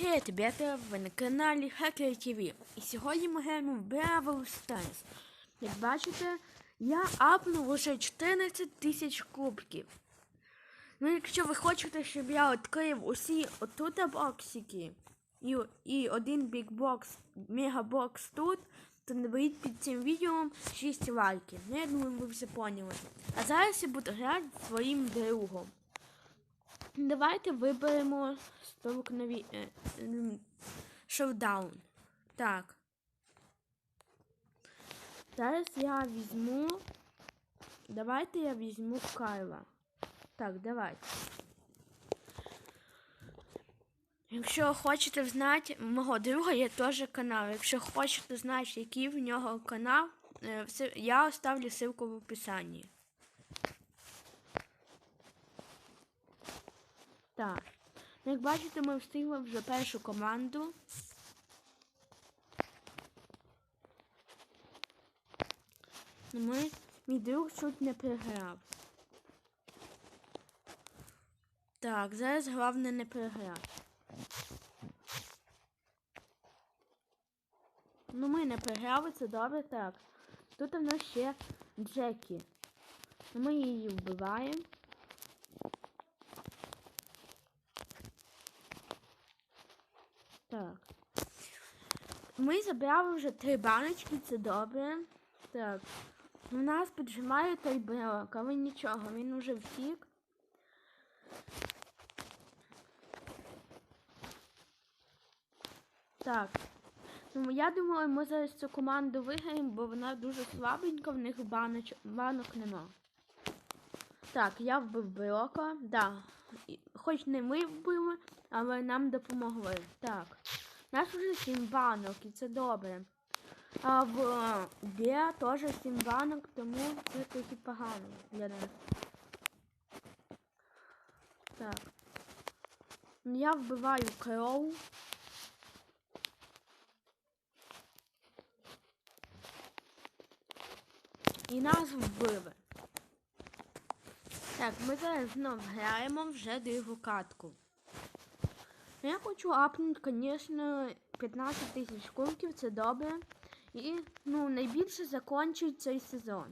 Привіт, ребята, ви на каналі Hacker TV. І сьогодні ми граємо в Brawl Stars. Як бачите, я апнув уже 14 тисяч кубків. Ну, якщо ви хочете, щоб я відкрив усі отут боксики і, і один бікбокс, мегабокс тут, то наберіть під цим відео 6 лайків. Ну, я думаю, ви все поняли. А зараз я буду грати зі своїм другом. Давайте виберемо столкнові... е, шоудаун. Так. Зараз я візьму. Давайте я візьму Кайла. Так, давайте. Якщо хочете знати, мого друга є теж канал. Якщо хочете знати, який в нього канал, е, я оставлю ссылку в описанні. Так. Ну, Як бачите, ми встигли вже першу команду. Ну, Ми, мій друг чуть не програв. Так, зараз головне не програти. Ну ми не програли, це добре, так. Тут у нас ще Джекі. Ну, Ми її вбиваємо. Так. Ми забрали вже три баночки, це добре. Так. У нас піджимає той брелок, але нічого, він уже втік. Так. Ну, я думаю, ми зараз цю команду виграємо, бо вона дуже слабенька, в них баноч... банок нема. Так, я вбив Брока, да. Хоч не ми вбили, але нам допомогли. Так. Нас вже 7 банок, і це добре. А в е, Беа теж 7 банок, тому це трохи погано для нас. Так. Я вбиваю кроу. І нас вбили. Так, ми зараз знов граємо вже другу катку. Я хочу апнути, звісно, 15 тисяч кубків, це добре. І ну, найбільше закінчить цей сезон.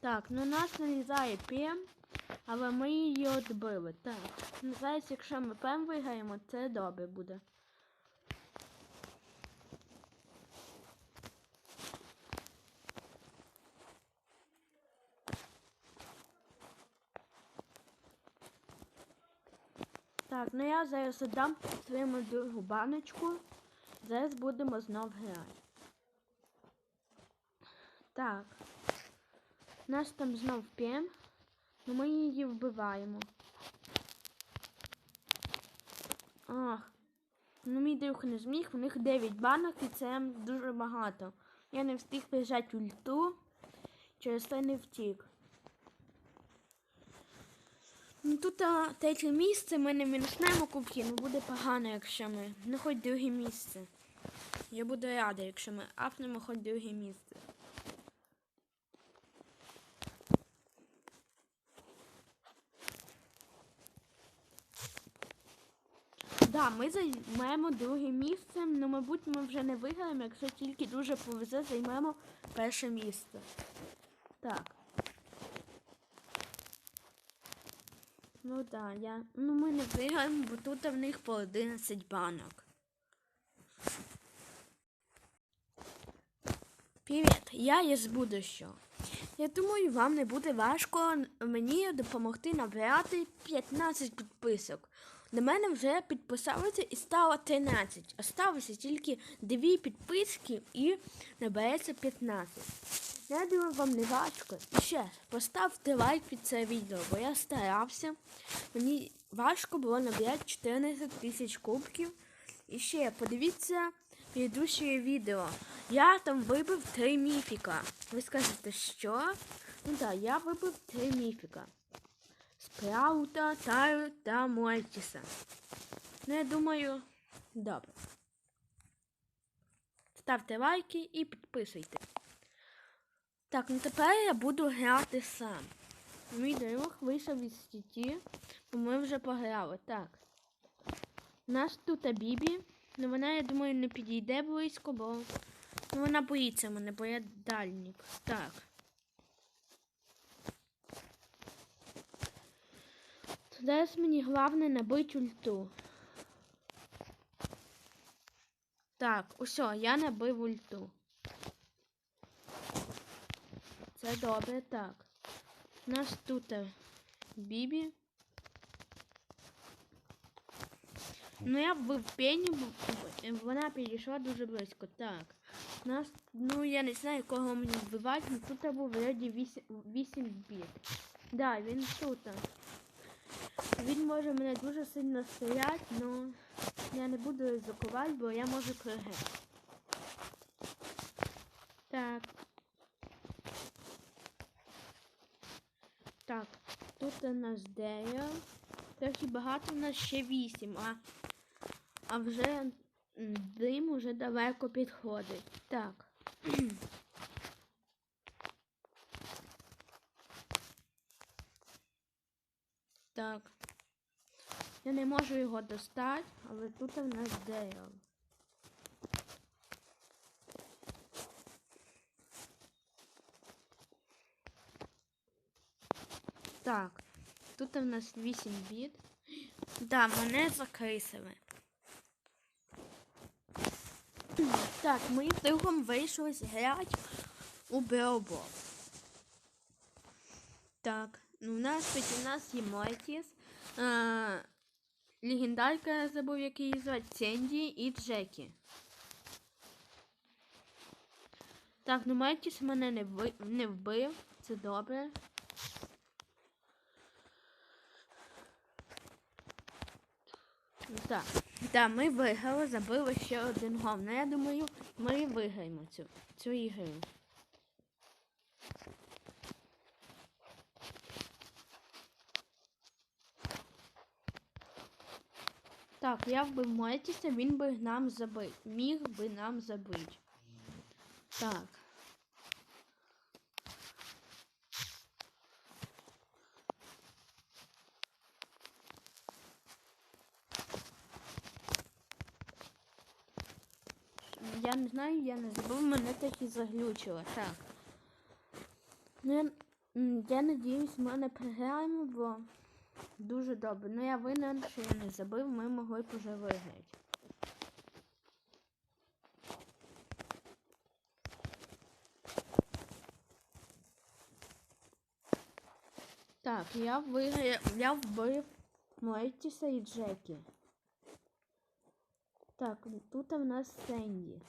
Так, ну нас нарізає ПМ, але ми її відбили. Так. Зараз, якщо ми ПМ виграємо, це добре буде. Так, ну я зараз віддам своєму другу баночку. Зараз будемо знов грати. Так. Нас там знов п'єм, але ми її вбиваємо. Ах. Ну мій друг не зміг, у них 9 банок і це дуже багато. Я не встиг прижати ульту, через це не втік. Ну тут а, третє місце, ми не мінуснемо кубки, ну буде погано, якщо ми. Ну хоч друге місце. Я буду рада, якщо ми апнемо хоч друге місце. Да, ми займемо друге місце, але, мабуть, ми вже не виграємо, якщо тільки дуже повезе, займемо перше місце. Так. Ну да, я. Ну ми не виграємо, бо тут в них по 11 банок. Привіт, я є з будущого. Я думаю, вам не буде важко мені допомогти набирати 15 підписок. На мене вже підписалося і стало 13. Осталося тільки 2 підписки і набереться 15. Я думаю, вам не важко. І ще поставте лайк під це відео, бо я старався. Мені важко було набирати 14 тисяч кубків. І ще подивіться предыдущее відео. Я там вибив 3 міфіка. Ви скажете, що? Ну так, я вибив 3 міфіка. Спраута, Таю та Мортіса. Ну, я думаю, добре. ставте лайки і підписуйте. Так, ну тепер я буду грати сам. Мій друг вийшов із сіті, бо ми вже пограли. Так. У нас тут Бібі. Ну вона, я думаю, не підійде близько, бо ну, вона боїться мене, бо я дальнік. Так. Зараз мені головне набити ульту. Так, усе, я набив ульту. Це добре, так. У нас тут е, Бібі. Ну я вбив пені, вона підійшла дуже близько. Так. У нас, ну я не знаю, кого мені вбивати, але тут був вроді 8, 8 біт. Да, він тут. Він може мене дуже сильно стріляти, але я не буду ризикувати, бо я можу програти. Так. Так, тут у нас 9. Трохи багато у нас ще 8, а, а вже дим уже далеко підходить. Так. Так. Я не можу його достати, але тут у нас дерево. Так, тут у нас 8 біт. Да, мене закрисили. Так, ми з другом вийшли грати у Беобо. Так, ну у нас тут у нас є Мортіс, легендарка я забув, який її звати, Сенді і Джекі. Так, ну Мортіс мене не, ви... не вбив, це добре. Ну Так, так, ми виграли, забили ще один гол. Ну, я думаю, ми виграємо цю, цю ігру. Так, я вбив Мортіса, він би нам забив. Міг би нам забити. Так. Я не знаю, я не забув, мене так і заглючило. Так. Ну, я, я надіюсь, ми не програємо, бо дуже добре. Ну я винен, що я не забив, ми могли б уже виграти. Так, я виграв, я вбив Мортіса і Джекі. Так, тут у нас Сенді.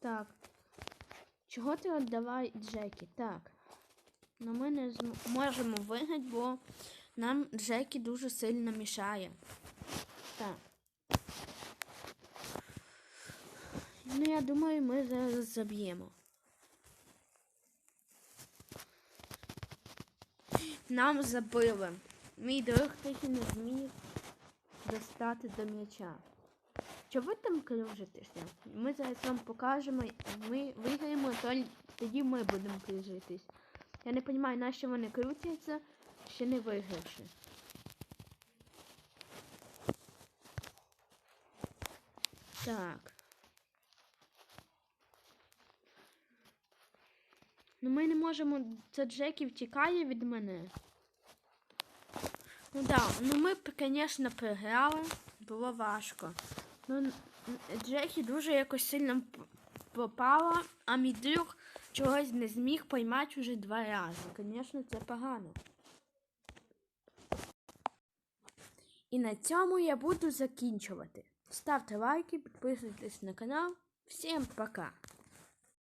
Так. Чого ти віддавай Джекі? Так. Ну ми не можемо виграти, бо нам Джекі дуже сильно мішає. Так. Ну, я думаю, ми зараз заб'ємо. Нам забили. Мій друг таки не зміг достати до м'яча. Що ви там кружитеся? Ми зараз вам покажемо, ми виграємо, то тоді ми будемо кружитись. Я не розумію, на що вони крутяться, ще не вигравши. Так. Ну ми не можемо. Це Джекі втікає від мене. Ну да, ну ми звісно, програли. Було важко. Ну, Джекі дуже якось сильно попала, а мій друг чогось не зміг поймати вже два рази. Звісно, це погано. І на цьому я буду закінчувати. Ставте лайки, підписуйтесь на канал. Всім пока!